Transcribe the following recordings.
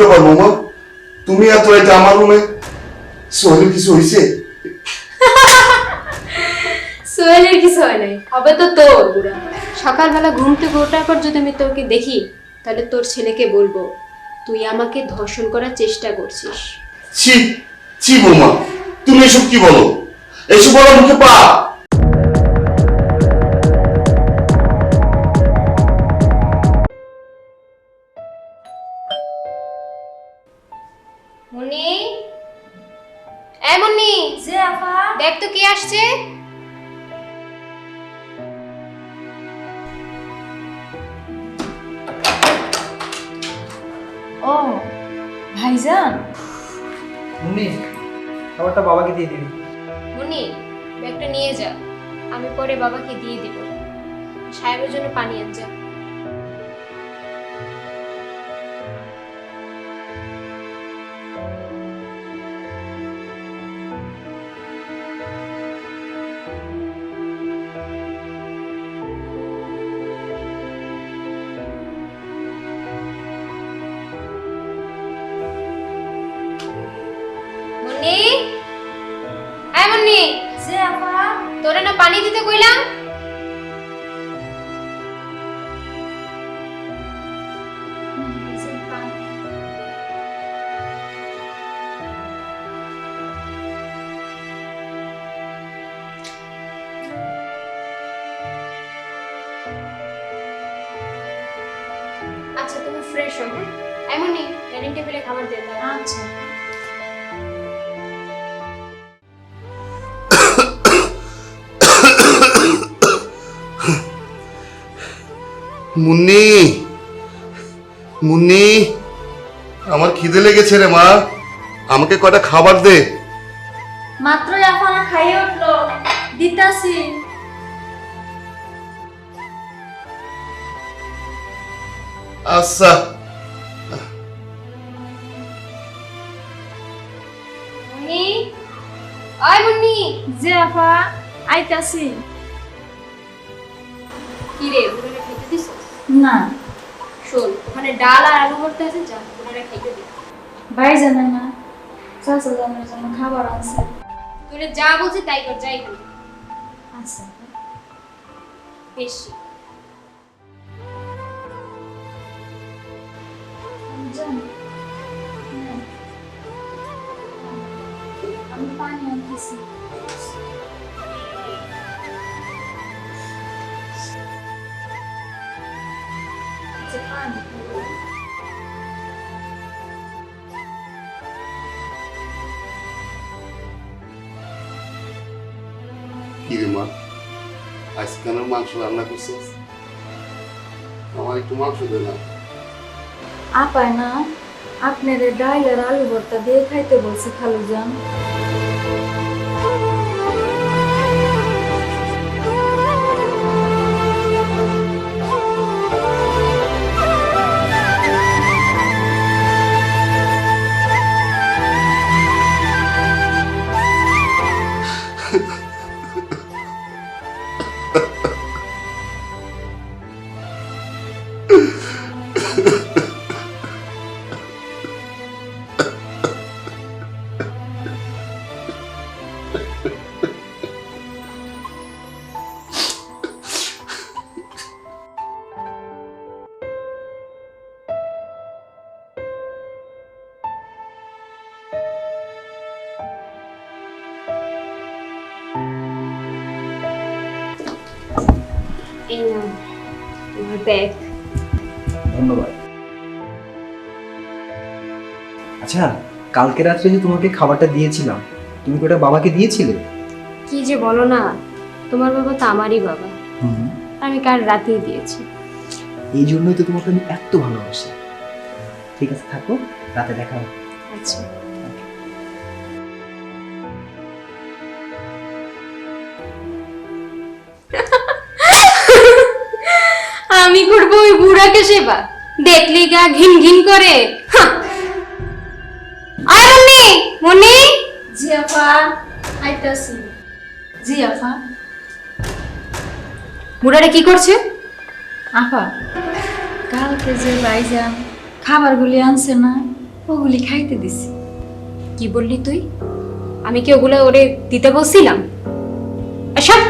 ব্যাপার মোমা তুমি এত রাইতে আমার রুমে? সোহেলের কিছু হয়েছে সোহেলের কিছু হয় নাই হবে তো তোর সকালবেলা ঘুম থেকে ওঠার পর যদি আমি তোকে দেখি তাহলে তোর ছেলেকে বলব তুই আমাকে ধর্ষণ করার চেষ্টা করছিস। ছি ছি বৌমা তুমি এসব কি বলো? এসব বলো মুখে পা। দেখ তো কে আসছে? ও ভাইজান। মুন্নি খাবারটা বাবাকে দিয়ে দিবি। মুন্নি ব্যাগটা নিয়ে যা। আমি পরে বাবাকে দিয়ে দিব। সাহেবের জন্য পানি আন যা। ফ্রেশ হও হ্যাঁ এমনই ডাইনিং টেবিলে খাবার দিয়ে দাও। আচ্ছা। মুন্নি! মুন্নি! আমার খিদে লেগেছে রে মা। আমাকে কটা খাবার দে। মাত্রই আপা খাইয়ে উঠল। দিতাছি। আচ্ছা। মুন্নি? আয় মুন্নি। যে আপা আইতাছি। কি রে ওখানে খেতে দিছ না। শোন ওখানে ডাল আর আলু ভর্তা আছে যা ওখানে খাইতে দে। ভাইজান না চাচা জানের জন্য খাবার আনছে। তোরে যা বলছি তাই কর যাই কর আচ্ছা। বেশি। যান। না। আমি পানি আনতেছি যে পানি কি রে মা আজকে আমার মাংস রান্না করছিস আমার একটু মাংস দে না আপায় না আপনার ডাইল আর আলু ভর্তা দিয়ে খাইতে বলছি খালু যান কালকে রাত্রে যে তোমাকে খাবারটা দিয়েছিলাম তুমি কি ওটা বাবাকে দিয়েছিলে? কি যে বলো না তোমার বাবা তো আমারই বাবা। আমি কাল রাতেই দিয়েছি। এই জন্যই তো তোমাকে আমি এত ভালোবাসি। ঠিক আছে থাকো রাতে দেখা হবে। আচ্ছা। আমি করব ওই বুড়াকে সেবা। দেখলি গা ঘিন ঘিন করে। মুন্নি? জি আপা আইতাছি জি আপা বুড়াটা কি করছে? আপা কালকে যে ভাইজান খাবারগুলি আনছে না ওগুলি খাইতে দিছি। কি বললি তুই? আমি কি ওগুলো ওরে দিতে বলছিলাম? এসব!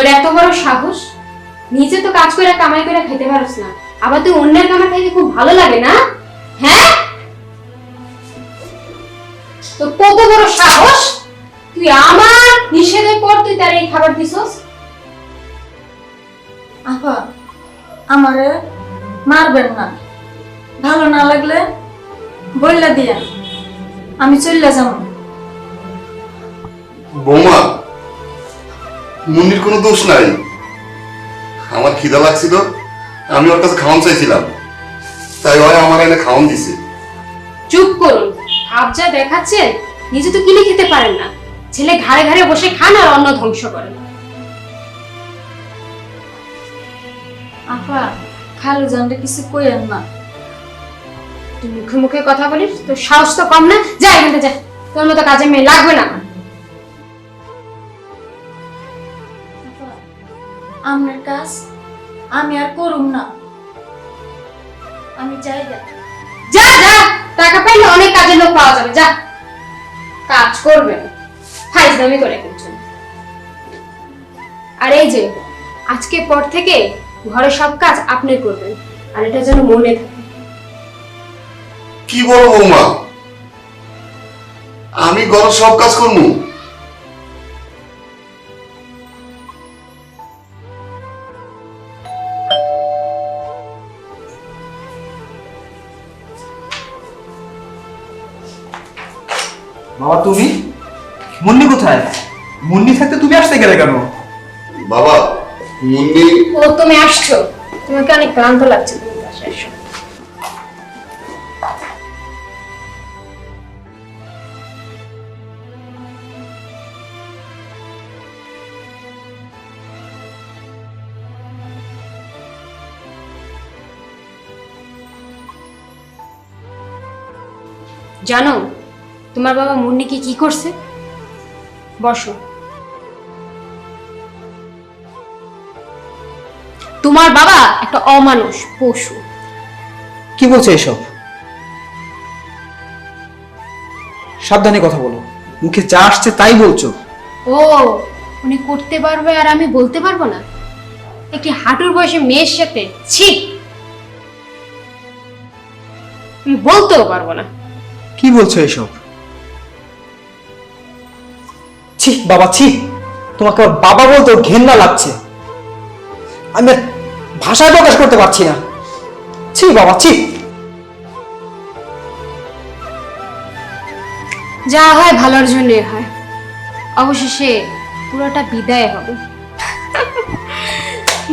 তোর এত বড় সাহস? নিজে তো কাজ করে কামাই করে খেতে পারছ না। আবার তুই অন্যের কামাই খাইতে খুব ভালো লাগে না? হ্যাঁ? তো কত বড় সাহস? তুই আমার নিষেধের পর তুই তার এই খাবার দিছস? আপা আমারে মারবেন না। ভালো না লাগলে বললা দিয়া। আমি চললে যাব বৌমা মুন্নির কোনো দোষ নাই। আমার খিদা লাগছিল আমি ওর কাছে খাওয়ান চাইছিলাম। তাই ওরা আমার এনে খাওয়ান দিছে। চুপ করুন ভাব যা দেখাচ্ছেন নিজে তো কিনে খেতে পারেন না। ছেলে ঘাড়ে ঘাড়ে বসে খান আর অন্ন ধ্বংস করেন। আপা খালু জানলে কিছু কইেন না। তুই মুখে মুখে কথা বলিস তোর সাহস তো কম না। যা এখান থেকে যা। তোর মতো কাজে মেয়ে লাগবে না আমার কাজ আমি আর করুম না। আমি চাই না যা যা! টাকা পাইলে অনেক কাজের লোক পাওয়া যাবে যা। কাজ করবে ফাইজলামি করে ফেলছেন আর এই যে আজকে পর থেকে ঘরে সব কাজ আপনি করবেন আর এটা যেন মনে থাকে। কি বলো বৌমা? আমি ঘরের সব কাজ করব? বাবা তুমি? মুন্নি কোথায়? মুন্নি থাকতে তুমি আসতে গেলে কেন? বাবা মুন্নি ও তুমি আসছো। তোমাকে অনেক ক্লান্ত লাগছে তুমি বাসায় এসো। জানো তোমার বাবা মুন্নিকে কি করছে? বসো। তোমার বাবা একটা অমানুষ পশু। কি বলছো এসব? সাবধানে কথা বলো। মুখে যা আসছে তাই বলছো। ও উনি করতে পারবে আর আমি বলতে পারব না? একটি হাঁটুর বয়সে মেয়ের সাথে? ছি! আমি বলতেও পারব না। কি বলছো এসব? ছি বাবা ছি। তোমাকে ওর বাবা বলতে ওর ঘেন্না লাগছে। আমি আর ভাষায় প্রকাশ করতে পারছি না। ছি বাবা ছি। যা হয় ভালোর জন্যই হয়। অবশেষে পুরোটা বিদায় হবে।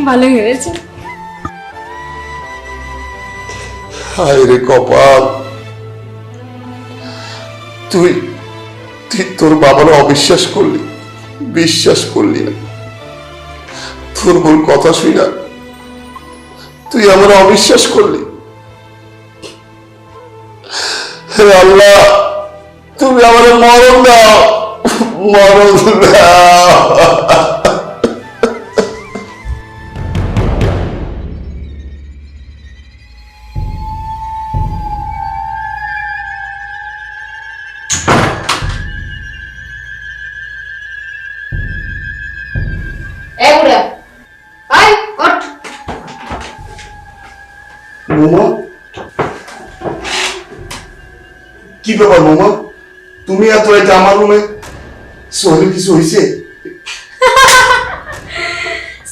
ভালোই হয়েছে। হায় রে কপাল। তুই তুই তোর বাবার অবিশ্বাস করলি? বিশ্বাস করলি না। তোর ভুল কথা শুই না। তুই আমার অবিশ্বাস করলি। হে আল্লাহ, তুমি আমার মরণ দাও। মরণ দাও। ব্যাপার মোমা তুমি এত রাইতে আমার রুমে? সোহেলের কিছু হয়েছে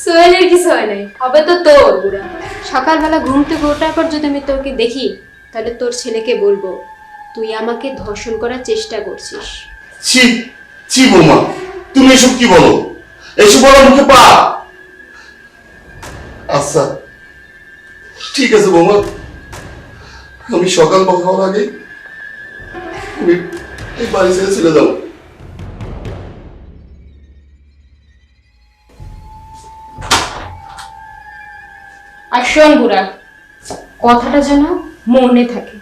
সোহেলের কিছু হয় নাই হবে তো তোর সকালবেলা ঘুম থেকে ওঠার পর যদি আমি তোকে দেখি তাহলে তোর ছেলেকে বলব তুই আমাকে ধর্ষণ করার চেষ্টা করছিস। ছি ছি বৌমা তুমি এসব কি বলো? এসব বলো মুখে পা। আচ্ছা ঠিক আছে বৌমা। আমি সকাল হওয়ার আগে তুমি এই বাড়ি ছেড়ে চলে যাও আর শোন বুড়া কথাটা যেন মনে থাকে।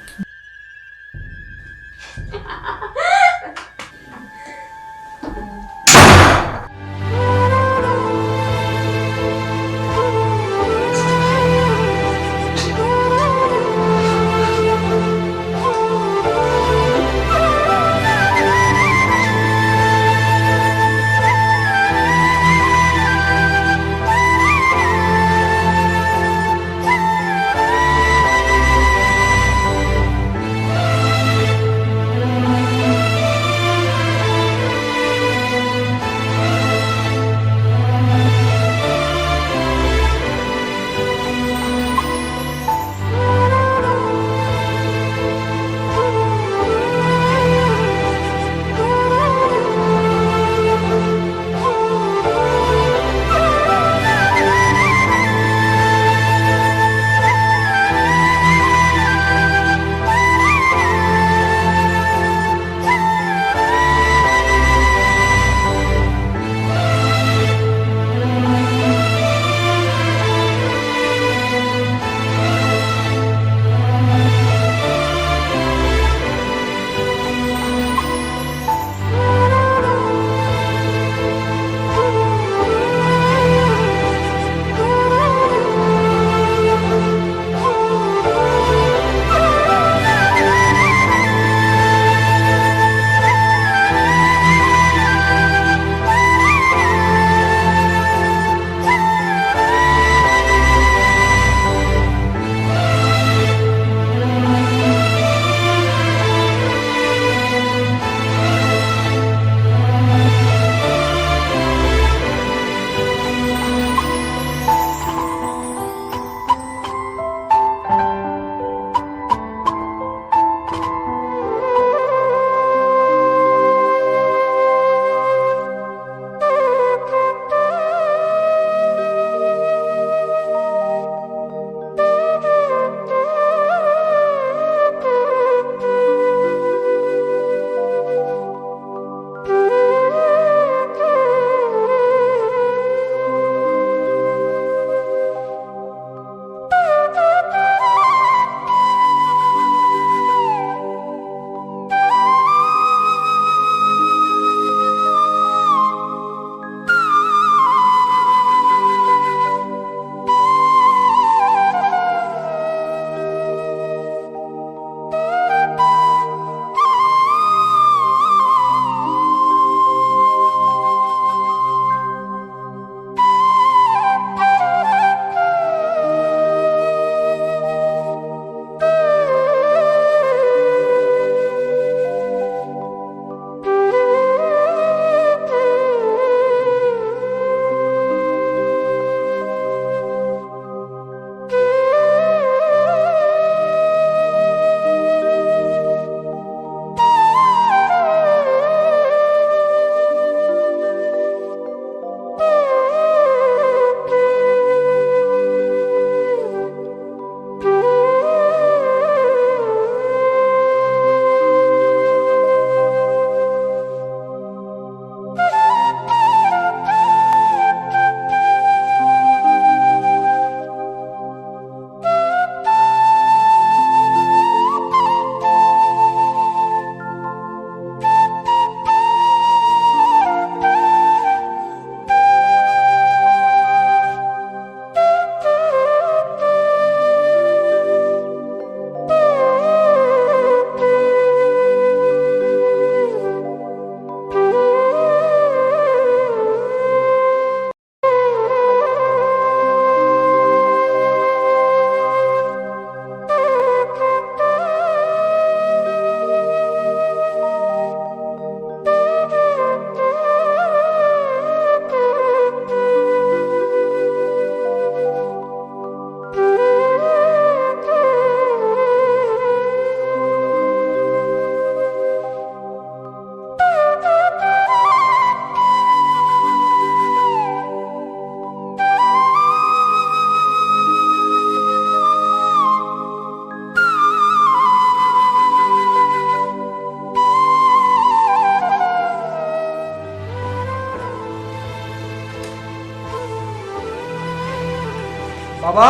বাবা?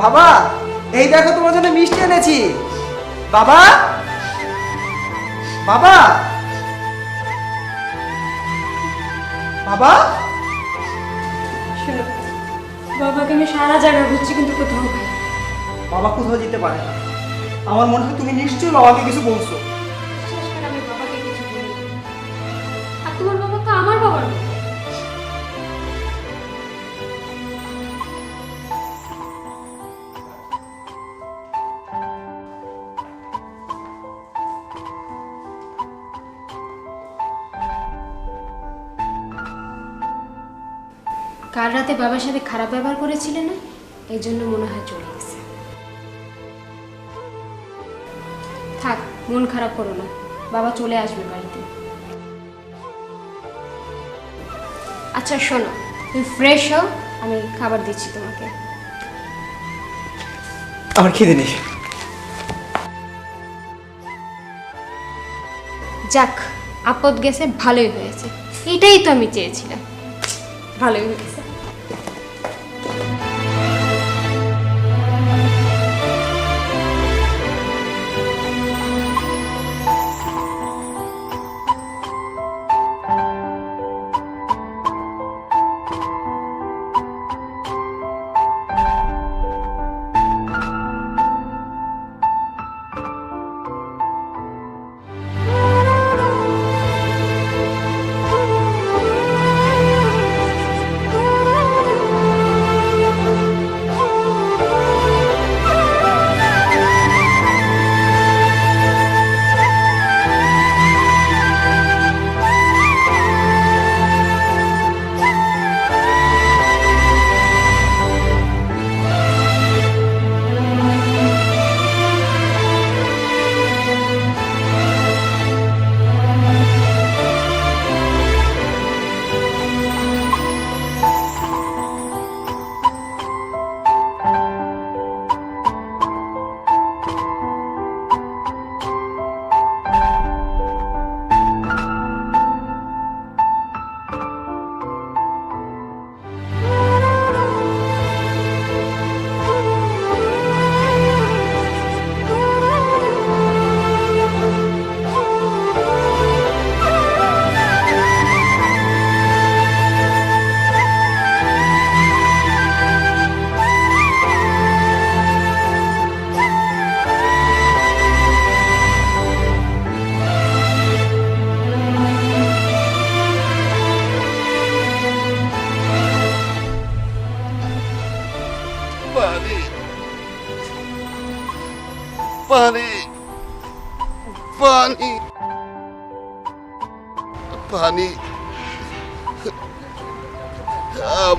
বাবা এই দেখো তোমার জন্য মিষ্টি এনেছি। বাবা? বাবা? বাবা? শোনো বাবাকে আমি সারা জায়গা ঘুরছি কিন্তু কোথাও পাই বাবা কোথাও যেতে পারে না। আমার মনে হয় তুমি নিশ্চয়ই বাবাকে কিছু বলছো। কাল রাতে বাবার সাথে খারাপ ব্যবহার করেছিলে না? এই জন্য মনে হয় চলে গেছে। থাক মন খারাপ করো না। বাবা চলে আসবে বাড়িতে। আচ্ছা শোনো তুমি ফ্রেশ হও আমি খাবার দিচ্ছি তোমাকে। আমার খিদে নেই। যাক আপদ গেছে ভালোই হয়েছে। এটাই তো আমি চেয়েছিলাম। ভালোই হয়েছে।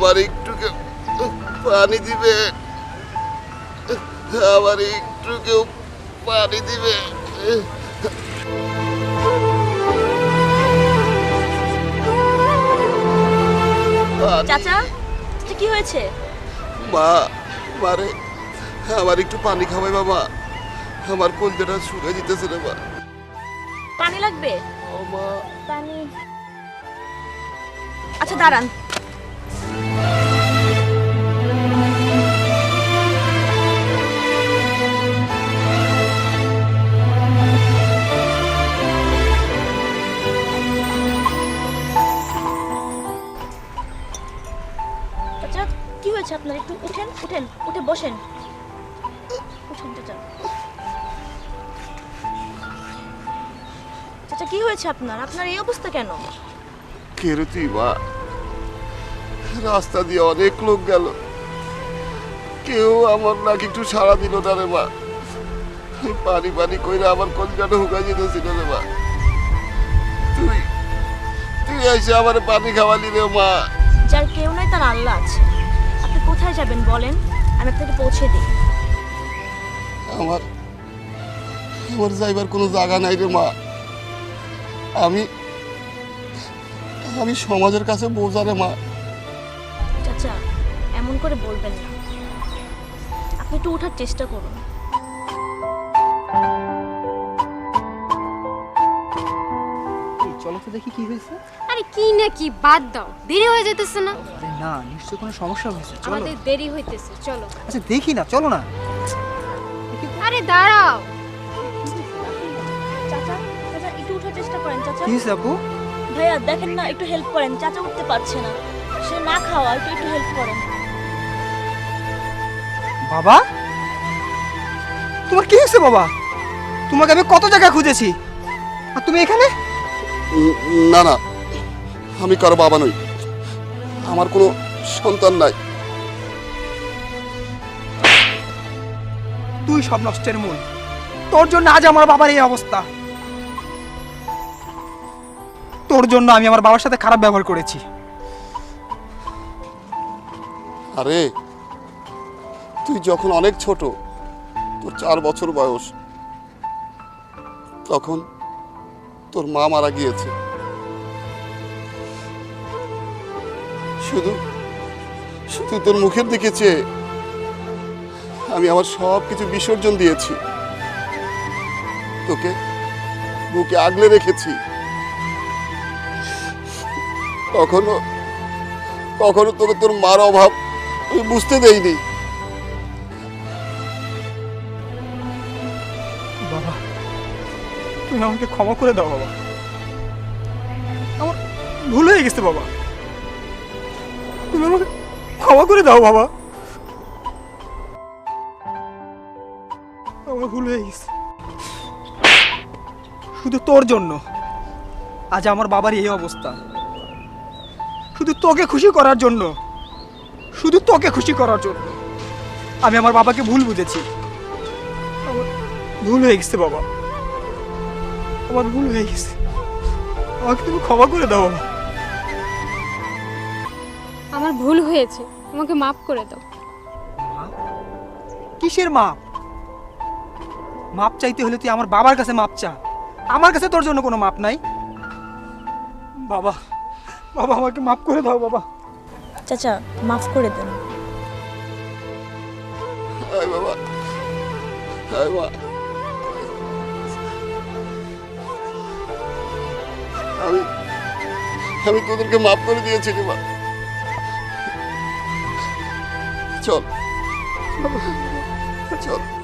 আমার একটু কেউ পানি দিবে। আমার একটু কেউ পানি দিবে। চাচা কি হয়েছে? মা মারে আমার একটু পানি খাওয়াই বাবা। আমার কলজাটা শুকিয়ে দিতেছে রে মা। পানি লাগবে? ও মা। পানি। আচ্ছা দাঁড়ান। চাচা কি হয়েছে আপনার? একটু উঠেন উঠেন, উঠে বসেন। উঠেন, চাচা। চাচা, কি হয়েছে আপনার? আপনার এই অবস্থা কেন? কেরতি মা? রাস্তা দিয়ে অনেক লোক গেল। কেউ আমার নাকি একটু সারা দিল না রে মা। পানি পানি কইরা আমার কলজাটা হুকাই যেতেছিল রে মা। তুই তুই এসে আমার পানি খাওয়ালি রে মা। যার কেউ নাই তার আল্লাহ আছে। আপনি কোথায় যাবেন বলেন? আমি আপনাকে পৌঁছে দিই। আমার আমার যাইবার কোনো জায়গা নাই রে মা। আমি আমি সমাজের কাছে বোঝা রে মা। এমন করে বলবেন না। আপনি একটু ওঠার চেষ্টা করুন। চলো তো দেখি কি হয়েছে। আরে আরে কি না কি বাদ দাও দেরি হয়ে যেতেছে না। আরে না নিশ্চয়ই কোনো সমস্যা হয়েছে চলো। আমাদের দেরি হইতেছে চলো। আচ্ছা দেখি না চলো না। আরে দাঁড়াও। চাচা চাচা একটু উঠার চেষ্টা করেন চাচা। কি হয়েছে আপু? ভাইয়া দেখেন না একটু হেল্প করেন। চাচা উঠতে পারছে না। সে না খাওয়া একটু একটু হেল্প করেন। বাবা? তোমার কি হয়েছে বাবা? তোমাকে আমি কত জায়গায় খুঁজেছি? আর তুমি এখানে? না না। আমি কারও বাবা নই। আমার কোনো সন্তান নাই। তুই সব নষ্টের মূল। তোর জন্য আজ আমার বাবার এই অবস্থা। তোর জন্য আমি আমার বাবার সাথে খারাপ ব্যবহার করেছি। আরে তুই যখন অনেক ছোট, তোর চার বছর বয়স, তখন তোর মা মারা গিয়েছে। শুধু শুধু তোর মুখের দিকে চেয়ে আমি আমার সব কিছু বিসর্জন দিয়েছি। তোকে বুকে আগলে রেখেছি। কখনো কখনো তোকে তোর মার অভাব আমি বুঝতে দেইনি। তুমি আমাকে ক্ষমা করে দাও, বাবা। আমার ভুল হয়ে গেছে, বাবা। তুমি আমাকে ক্ষমা করে দাও, বাবা। আমার ভুল হয়ে গেছে। শুধু তোর জন্য। আজ আমার বাবার এই অবস্থা। শুধু তোকে খুশি করার জন্য। শুধু তোকে খুশি করার জন্য। আমি আমার বাবাকে ভুল বুঝেছি। ভুল হয়ে গেছে, বাবা। আমার ভুল হয়ে গেছে। আমাকে তুমি ক্ষমা করে দাও আমার ভুল হয়েছে আমাকে মাফ করে দাও। কিসের মাপ? মাপ চাইতে হলে তুই আমার বাবার কাছে মাপ চা। আমার কাছে তোর জন্য কোনো মাপ নাই। বাবা বাবা আমাকে মাফ করে দাও বাবা। চাচা মাফ করে দেন। আয় বাবা। আমি আমি তোদেরকে মাফ করে দিয়েছি রে মা। চল। চল।